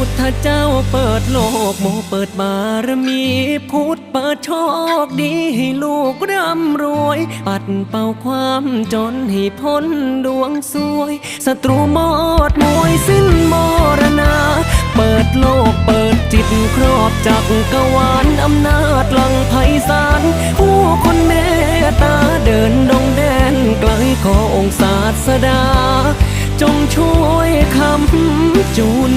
พุทธเจ้าเปิดโลกโมเปิดบารมีพุทธเปิดโชคดีให้ลูกร่ำรวย ปัดเป่าความจนให้พ้นดวงสวยศัตรูมอดมวยสิ้นมรณา เปิดโลกเปิดจิตครอบจักกวาลอำนาจหลังไพศาลผู้คนเมตตาเดินดงแดนไกลขอองศาสดาจงช่วยคำจุน